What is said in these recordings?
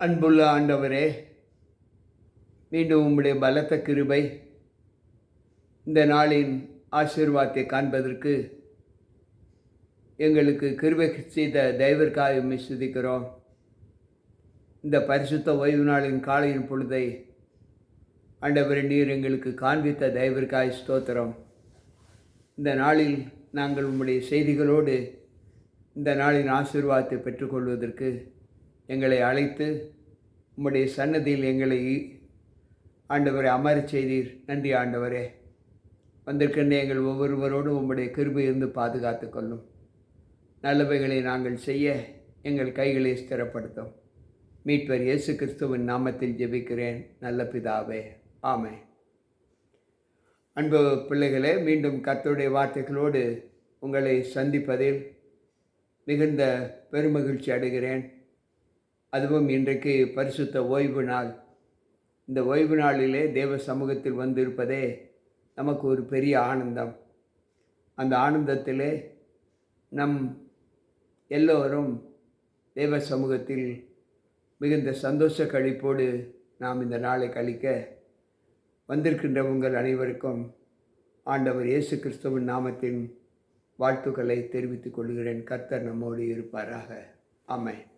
அன்புள்ள ஆண்டவரே மீண்டும் உம்முடைய பலத்த கிருபை இந்த நாளின் ஆசீர்வாதத்தை காண்பதற்கு எங்களுக்கு கிருபை செய்த தெய்வர்காய் சுதிக்கிறோம் இந்த பரிசுத்த ஓய்வு நாளின் காலையின் பொழுதை ஆண்டவரே நீர் எங்களுக்கு காண்பித்த தெய்வர்காய் ஸ்தோத்திரம். இந்த நாளில் நாங்கள் உம்முடைய செய்திகளோடு இந்த நாளின் ஆசீர்வாதத்தை பெற்றுக்கொள்வதற்கு எங்களை அழைத்து உம்முடைய சன்னதியில் எங்களை ஆண்டவரை அமரச் செய்தீர். நன்றி ஆண்டவரே. வந்திருக்கின்ற எங்கள் ஒவ்வொருவரோடும் உம்முடைய கிருபை இருந்து பாதுகாத்து கொள்ளும். நல்லவைகளை நாங்கள் செய்ய எங்கள் கைகளை ஸ்திரப்படுத்தும். மீட்பர் இயேசு கிறிஸ்துவின் நாமத்தில் ஜெபிக்கிறேன். நல்ல பிதாவே. ஆமே அன்பு பிள்ளைகளே மீண்டும் கத்தோடைய வார்த்தைகளோடு உங்களை சந்திப்பதில் மிகுந்த பெருமகிழ்ச்சி அடைகிறேன். அதுவும் இன்றைக்கு பரிசுத்த ஓய்வு நாள். இந்த ஓய்வு நாளிலே தேவ சமூகத்தில் வந்திருப்பதே நமக்கு ஒரு பெரிய ஆனந்தம். அந்த ஆனந்தத்திலே நம் எல்லோரும் தேவ சமூகத்தில் மிகுந்த சந்தோஷ கழிப்போடு நாம் இந்த நாளை கழிக்க வந்திருக்கின்ற உங்கள் அனைவருக்கும் ஆண்டவர் இயேசு கிறிஸ்துவின் நாமத்தின் வாழ்த்துக்களை தெரிவித்துக் கொள்கிறேன். கர்த்தர் நம்மோடு இருப்பாராக. ஆமை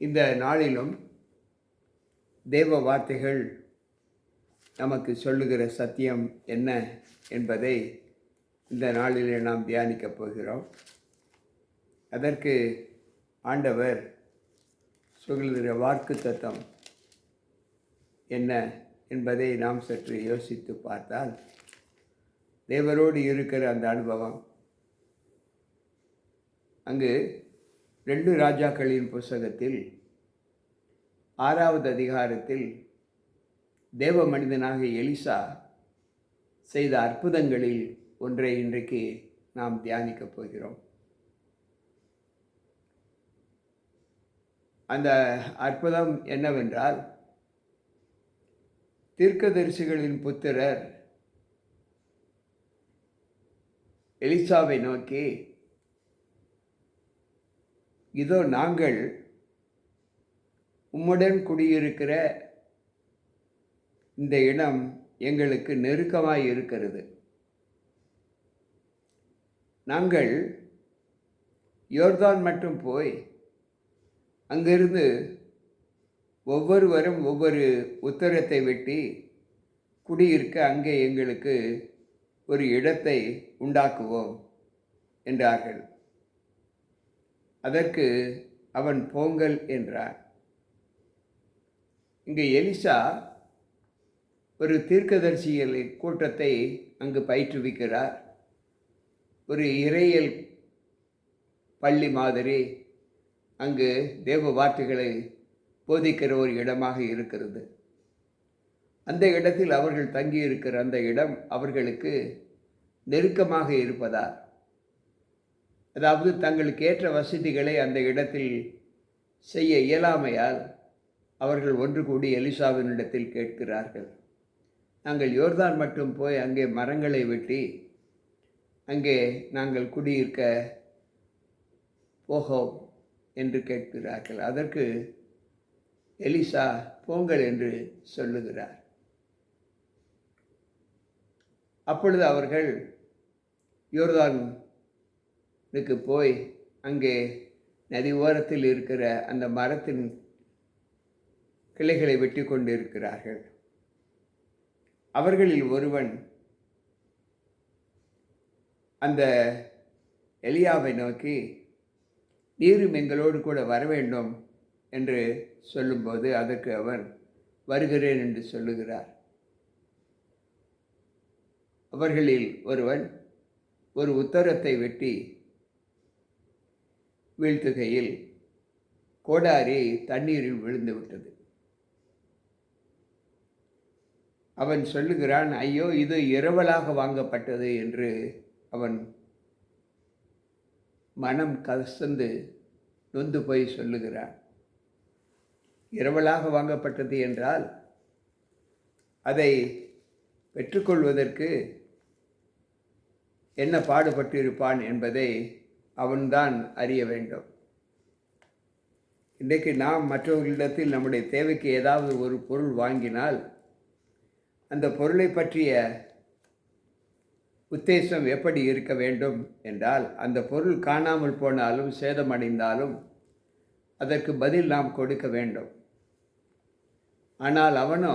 இந்த நாளிலும் தேவ வார்த்தைகள் நமக்கு சொல்லுகிற சத்தியம் என்ன என்பதை இந்த நாளிலே நாம் தியானிக்கப் போகிறோம். அதற்கு ஆண்டவர் சொல்கிற வாக்கு தத்தம் என்ன என்பதை நாம் சற்று யோசித்து பார்த்தால் தேவரோடு இருக்கிற அந்த அனுபவம் அங்கு ரெண்டு ராஜாக்களின் புஸ்தகத்தில் ஆறாவது அதிகாரத்தில் தேவ மனிதனாக எலிசா செய்த அற்புதங்களில் ஒன்றை இன்றைக்கு நாம் தியானிக்கப் போகிறோம். அந்த அற்புதம் என்னவென்றால் தீர்க்கதரிசிகளின் புத்திரர் எலிசாவை நோக்கி இதோ நாங்கள் உம்முடன் குடியிருக்கிற இந்த இடம் எங்களுக்கு நெருக்கமாக இருக்கிறது. நாங்கள் யோர்தான் மட்டும் போய் அங்கிருந்து ஒவ்வொருவரும் ஒவ்வொரு உத்தரத்தை வெட்டி குடியிருக்க அங்கே எங்களுக்கு ஒரு இடத்தை உண்டாக்குவோம் என்றார்கள். அதற்கு அவன் போங்கல் என்றார். இங்கு எலிசா ஒரு தீர்க்கதரிசிகளின் கூட்டத்தை அங்கு பயிற்றுவிக்கிறார். ஒரு இறையல் பள்ளி மாதிரி அங்கு தேவ வார்த்தைகளை போதிக்கிற ஒரு இடமாக இருக்கிறது. அந்த இடத்தில் அவர்கள் தங்கியிருக்கிற அந்த இடம் அவர்களுக்கு நெருக்கமாக இருப்பதால் அதாவது தங்களுக்கு ஏற்ற வசதிகளை அந்த இடத்தில் செய்ய இயலாமையால் அவர்கள் ஒன்று கூடி எலிசாவினிடத்தில் கேட்கிறார்கள். நாங்கள் யோர்தான் மட்டும் போய் அங்கே மரங்களை வெட்டி அங்கே நாங்கள் குடியிருக்க போகோம் என்று கேட்கிறார்கள். அதற்கு எலிசா போங்கள் என்று சொல்லுகிறார். அப்பொழுது அவர்கள் யோர்தான் இதுக்கு போய் அங்கே நதி ஓரத்தில் இருக்கிற அந்த மரத்தின் கிளைகளை வெட்டி கொண்டு இருக்கிறார்கள் அவர்களில் ஒருவன் அந்த எலியாவை நோக்கி நீரும் எங்களோடு கூட வர வேண்டும் என்று சொல்லும்போது அதற்கு அவன் வருகிறேன் என்று சொல்லுகிறார். அவர்களில் ஒருவன் ஒரு உத்தரத்தை வெட்டி வீழ்த்துகையில் கோடாரி தண்ணீரில் விழுந்து விட்டது அவன் சொல்லுகிறான் ஐயோ இது இரவலாக வாங்கப்பட்டது என்று அவன் மனம் கசந்து நொந்து போய் சொல்லுகிறான். இரவலாக வாங்கப்பட்டது என்றால் அதை பெற்றுக்கொள்வதற்கு என்ன பாடுபட்டிருப்பான் என்பதை அவன்தான் அறிய வேண்டும். இன்றைக்கு நாம் மற்றவர்களிடத்தில் நம்முடைய தேவைக்கு ஏதாவது ஒரு பொருள் வாங்கினால் அந்த பொருளை பற்றிய உத்தேசம் எப்படி இருக்க வேண்டும் என்றால் அந்த பொருள் காணாமல் போனாலும் சேதமடைந்தாலும் அதற்கு பதில் நாம் கொடுக்க வேண்டும். ஆனால் அவனோ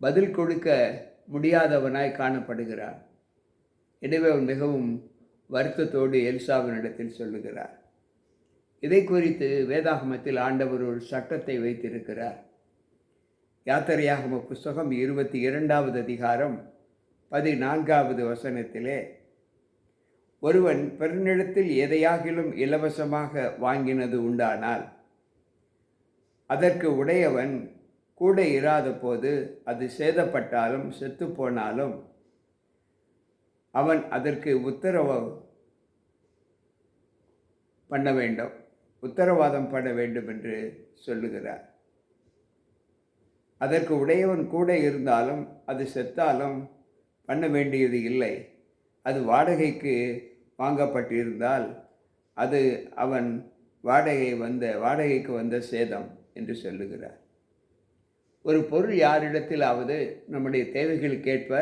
பதில் கொடுக்க முடியாதவனாய் காணப்படுகிறான். எனவே அவன் மிகவும் வருத்தத்தோடு எல்சாவினிடத்தில் சொல்லுகிறார். இதை குறித்து வேதாகமத்தில் ஆண்டவர் ஒரு சட்டத்தை வைத்திருக்கிறார். யாத்திரையாகம புஸ்தகம் இருபத்தி இரண்டாவது அதிகாரம் பதினான்காவது வசனத்திலே ஒருவன் பெருநிலத்தில் எதையாகிலும் இலவசமாக வாங்கினது உண்டானால் அதற்கு உடையவன் கூட இராத போது அது சேதப்பட்டாலும் செத்துப்போனாலும் அவன் அதற்கு உத்தரவு பண்ண வேண்டும். உத்தரவாதம் பண்ண வேண்டும் என்று சொல்லுகிறார். அதற்கு உடையவன் கூட இருந்தாலும் அது செத்தாலும் பண்ண வேண்டியது இல்லை. அது வாடகைக்கு வாங்கப்பட்டிருந்தால் அது அவன் வாடகை வந்த வாடகைக்கு வந்த சேதம் என்று சொல்லுகிறார். ஒரு பொருள் யாரிடத்திலாவது நம்முடைய தேவைகளுக்கேற்ப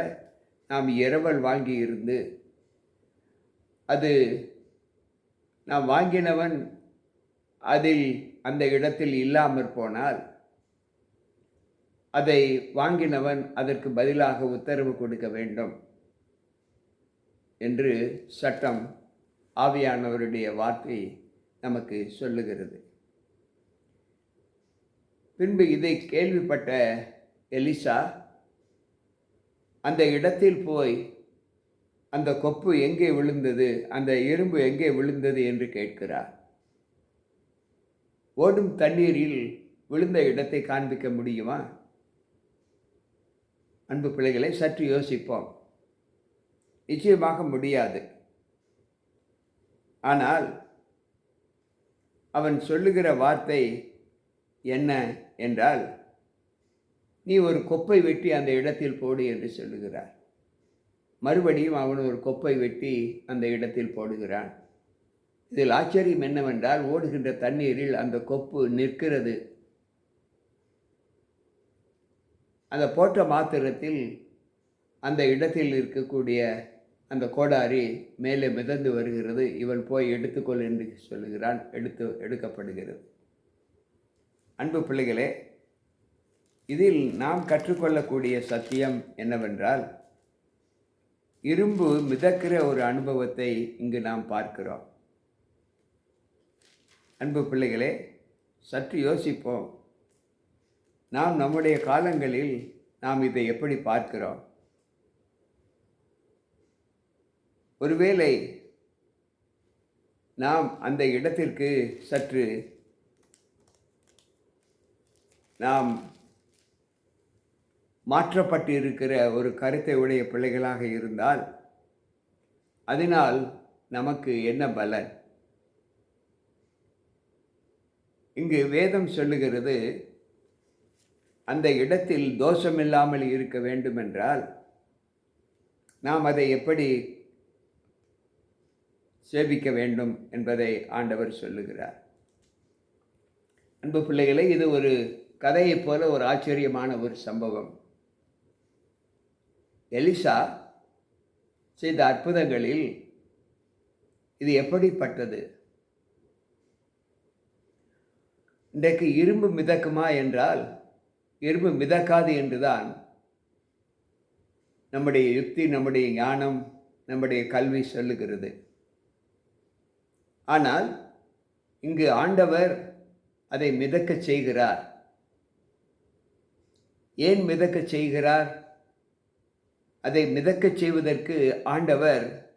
நாம் இரவல் வாங்கி இருந்து அது நாம் வாங்கினவன் அதில் அந்த இடத்தில் இல்லாமற் போனால் அதை வாங்கினவன் அதற்கு பதிலாக உத்தரவு கொடுக்க வேண்டும் என்று சட்டம் ஆவியானவருடைய வார்த்தை நமக்கு சொல்லுகிறது. பின்பு இதை கேள்விப்பட்ட எலிசா அந்த இடத்தில் போய் அந்த கொப்பு எங்கே விழுந்தது அந்த இரும்பு எங்கே விழுந்தது என்று கேட்கிறார். ஓடும் தண்ணீரில் விழுந்த இடத்தை காண்பிக்க முடியுமா? அன்பு பிள்ளைகளை சற்று யோசிப்போம். நிச்சயமாக முடியாது. ஆனால் அவன் சொல்லுகிற வார்த்தை என்ன என்றால் நீ ஒரு கொப்பை வெட்டி அந்த இடத்தில் போடு என்று சொல்லுகிறார். மறுபடியும் அவன் ஒரு கொப்பை வெட்டி அந்த இடத்தில் போடுகிறான். இதில் ஆச்சரியம் என்னவென்றால் ஓடுகின்ற தண்ணீரில் அந்த கொப்பு நிற்கிறது. அந்த போட்ட மாத்திரத்தில் அந்த இடத்தில் இருக்கக்கூடிய அந்த கோடாரி மேலே மிதந்து வருகிறது. இவன் போய் எடுத்துக்கொள் என்று சொல்லுகிறான். எடுத்து எடுக்கப்படுகிறது. அன்பு பிள்ளைகளே இதில் நாம் கற்றுக்கொள்ளக்கூடிய சத்தியம் என்னவென்றால் இரும்பு மிதக்கிற ஒரு அனுபவத்தை இங்கு நாம் பார்க்கிறோம். அன்பு பிள்ளைகளே சற்று யோசிப்போம். நாம் நம்முடைய காலங்களில் நாம் இதை எப்படி பார்க்கிறோம்? ஒருவேளை நாம் அந்த இடத்திற்கு சற்று நாம் மாற்றப்பட்டு இருக்கிற ஒரு கருத்தை உடைய பிள்ளைகளாக இருந்தால் அதனால் நமக்கு என்ன பலன்? இங்கு வேதம் சொல்லுகிறது அந்த இடத்தில் தோஷமில்லாமல் இருக்க வேண்டுமென்றால் நாம் அதை எப்படி சேவிக்க வேண்டும் என்பதை ஆண்டவர் சொல்லுகிறார். அன்பு பிள்ளைகளை இது ஒரு கதையைப் போல ஒரு ஆச்சரியமான ஒரு சம்பவம். எலிசா செய்த அற்புதங்களில் இது எப்படிப்பட்டது? இன்றைக்கு இரும்பு மிதக்குமா என்றால் இரும்பு மிதக்காது என்றுதான் நம்முடைய யுக்தி நம்முடைய ஞானம் நம்முடைய கல்வி சொல்லுகிறது. ஆனால் இங்கு ஆண்டவர் அதை மிதக்கச் செய்கிறார். ஏன் மிதக்கச் செய்கிறார்? அதை மிதக்கச் செய்வதற்கு ஆண்டவர்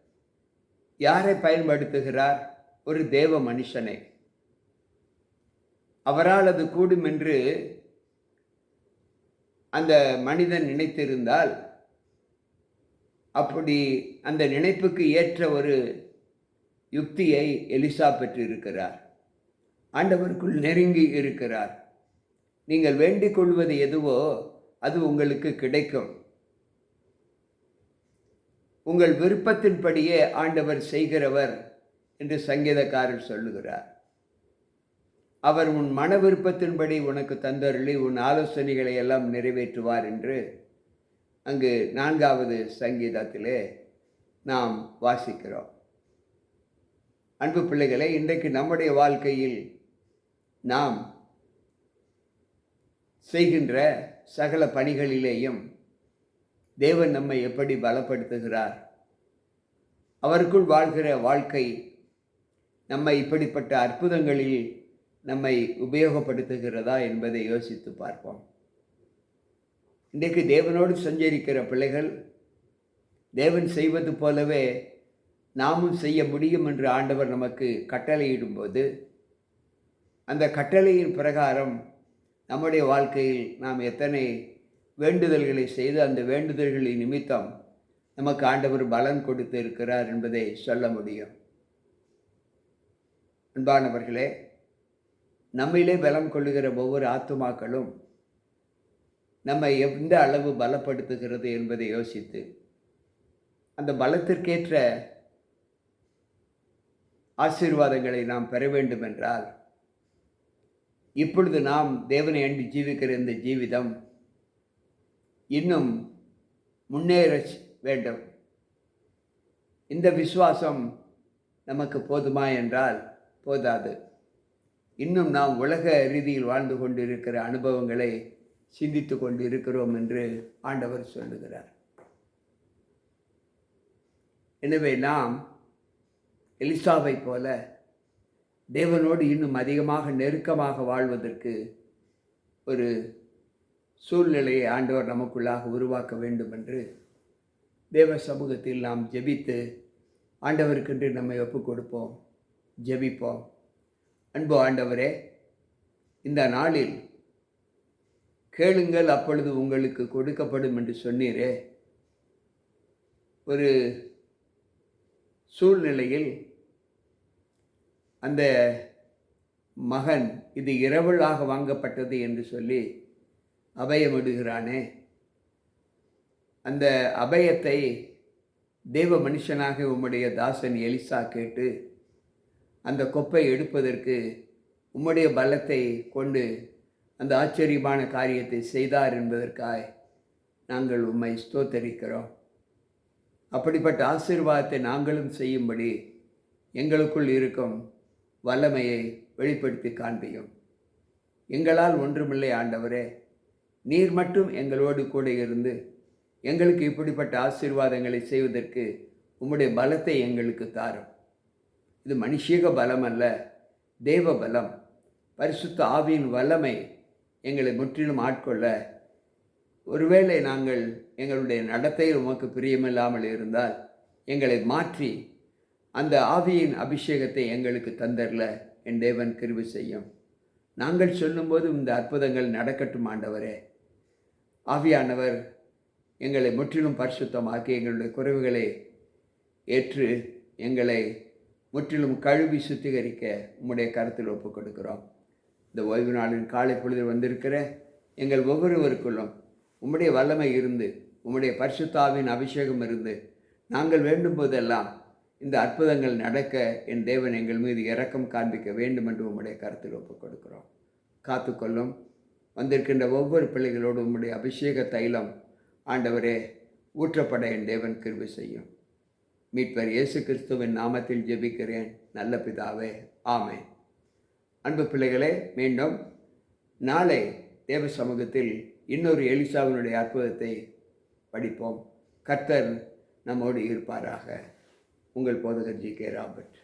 யாரை பயன்படுத்துகிறார்? ஒரு தேவ மனுஷனை. அவரால் அது கூடும் என்று அந்த மனிதன் நினைத்திருந்தால் அப்படி அந்த நினைப்புக்கு ஏற்ற ஒரு யுக்தியை எலிசா பெற்றிருக்கிறார். ஆண்டவருக்குள் நெருங்கி இருக்கிறார். நீங்கள் வேண்டிக் கொள்வது எதுவோ அது உங்களுக்கு கிடைக்கும். உங்கள் விருப்பத்தின்படியே ஆண்டவர் செய்கிறவர் என்று சங்கீதக்காரர் சொல்லுகிறார். அவர் உன் மன விருப்பத்தின்படி உனக்கு தந்தருளி உன் ஆலோசனைகளை எல்லாம் நிறைவேற்றுவார் என்று அங்கு நான்காவது சங்கீதத்திலே நாம் வாசிக்கிறோம். அன்பு பிள்ளைகளை இன்றைக்கு நம்முடைய வாழ்க்கையில் நாம் செய்கின்ற சகல பணிகளிலேயும் தேவன் நம்மை எப்படி பலப்படுத்துகிறார்? அவருக்குள் வாழ்கிற வாழ்க்கை நம்மை இப்படிப்பட்ட அற்புதங்களில் நம்மை உபயோகப்படுத்துகிறதா என்பதை யோசித்து பார்ப்போம். இன்றைக்கு தேவனோடு சஞ்சரிக்கிற பிள்ளைகள் தேவன் செய்வது போலவே நாமும் செய்ய முடியும் என்று ஆண்டவர் நமக்கு கட்டளையிடும்போது அந்த கட்டளையின் பிரகாரம் நம்முடைய வாழ்க்கையில் நாம் எத்தனை வேண்டுதல்களை செய்து அந்த வேண்டுதல்களின் நிமித்தம் நமக்கு ஆண்டவர் பலன் கொடுத்து இருக்கிறார் என்பதை சொல்ல முடியும். அன்பானவர்களே நம்மிலே பலம் கொள்ளுகிற ஒவ்வொரு ஆத்துமாக்களும் நம்மை எந்த அளவு பலப்படுத்துகிறது என்பதை யோசித்து அந்த பலத்திற்கேற்ற ஆசீர்வாதங்களை நாம் பெற வேண்டும் என்றால் இப்பொழுது நாம் தேவனை அண்டி ஜீவிக்கிற இந்த ஜீவிதம் இன்னும் முன்னேற வேண்டும். இந்த விசுவாசம் நமக்கு போதுமா என்றால் போதாது. இன்னும் நாம் உலக ரீதியில் வாழ்ந்து கொண்டிருக்கிற அனுபவங்களை சிந்தித்து கொண்டு இருக்கிறோம் என்று ஆண்டவர் சொல்லுகிறார். எனவே நாம் எலிசாவை போல தேவனோடு இன்னும் அதிகமாக நெருக்கமாக வாழ்வதற்கு ஒரு சூழ்நிலையை ஆண்டவர் நமக்குள்ளாக உருவாக்க வேண்டும் என்று தேவ சமூகத்தில் நாம் ஜெபித்து ஆண்டவருக்கென்று நம்மை ஒப்புக் கொடுப்போம் ஜெபிப்போம். அன்பு ஆண்டவரே இந்த நாளில் கேளுங்கள் அப்பொழுது உங்களுக்கு கொடுக்கப்படும் என்று சொன்னீரே. ஒரு சூழ்நிலையில் அந்த மகன் இது இரவலாக வாங்கப்பட்டது என்று சொல்லி அபயமிடுகிறானே. அந்த அபயத்தை தேவ மனுஷனாக உம்முடைய தாசன் எலிசா கேட்டு அந்த கொப்பை எடுப்பதற்கு உம்முடைய பலத்தை கொண்டு அந்த ஆச்சரியமான காரியத்தை செய்தார் என்பதற்காய் நாங்கள் உம்மை ஸ்தோத்தரிக்கிறோம். அப்படிப்பட்ட ஆசீர்வாதத்தை நாங்களும் செய்யும்படி எங்களுக்குள் இருக்கும் வல்லமையை வெளிப்படுத்தி காண்பியும். எங்களால் ஒன்றுமில்லை ஆண்டவரே. நீர் மட்டும் எங்களோடு கூட இருந்து எங்களுக்கு இப்படிப்பட்ட ஆசீர்வாதங்களை செய்வதற்கு உம்முடைய பலத்தை எங்களுக்கு தாரும். இது மனுஷீக பலம் அல்ல தேவ பலம். பரிசுத்த ஆவியின் வல்லமை எங்களை முற்றிலும் ஆட்கொள்ள. ஒருவேளை நாங்கள் எங்களுடைய நடத்தையில் உமக்கு பிரியமில்லாமல் இருந்தால் எங்களை மாற்றி அந்த ஆவியின் அபிஷேகத்தை எங்களுக்கு தந்தரல என் தேவன் கிருவி செய்யும். நாங்கள் சொல்லும்போது இந்த அற்புதங்கள் நடக்கட்டும் ஆண்டவரே. ஆவியானவர் எங்களை முற்றிலும் பரிசுத்தமாக்கி எங்களுடைய குறைவுகளை ஏற்று எங்களை முற்றிலும் கழுவி சுத்திகரிக்க உம்முடைய கருத்தில் ஒப்புக் கொடுக்கிறோம் இந்த ஓய்வு நாளின் காலை பொழுதில் வந்திருக்கிற எங்கள் ஒவ்வொருவருக்குள்ளும் உம்முடைய வல்லமை இருந்து உம்முடைய பரிசுத்தாவின் அபிஷேகம் இருந்து நாங்கள் வேண்டும் போதெல்லாம் இந்த அற்புதங்கள் நடக்க என் தேவன் எங்கள் மீது இரக்கம் காண்பிக்க வேண்டும் என்று உம்முடைய கருத்தில் ஒப்புக் கொடுக்கிறோம் காத்துக்கொள்ளும் வந்திருக்கின்ற ஒவ்வொரு பிள்ளைகளோடு உம்முடைய அபிஷேக தைலம் ஆண்டவரே ஊற்றப்பட என் தேவன் கிருபி செய்யும். மீட்பர் இயேசு கிறிஸ்துவின் நாமத்தில் ஜெபிக்கிறேன். நல்ல பிதாவே ஆமே அன்பு பிள்ளைகளே மீண்டும் நாளை தேவ சமூகத்தில் இன்னொரு எலிசாவினுடைய அற்புதத்தை படிப்போம். கர்த்தர் நம்மோடு இருப்பாராக. உங்கள் போதகர் ஜி கே ராபர்ட்.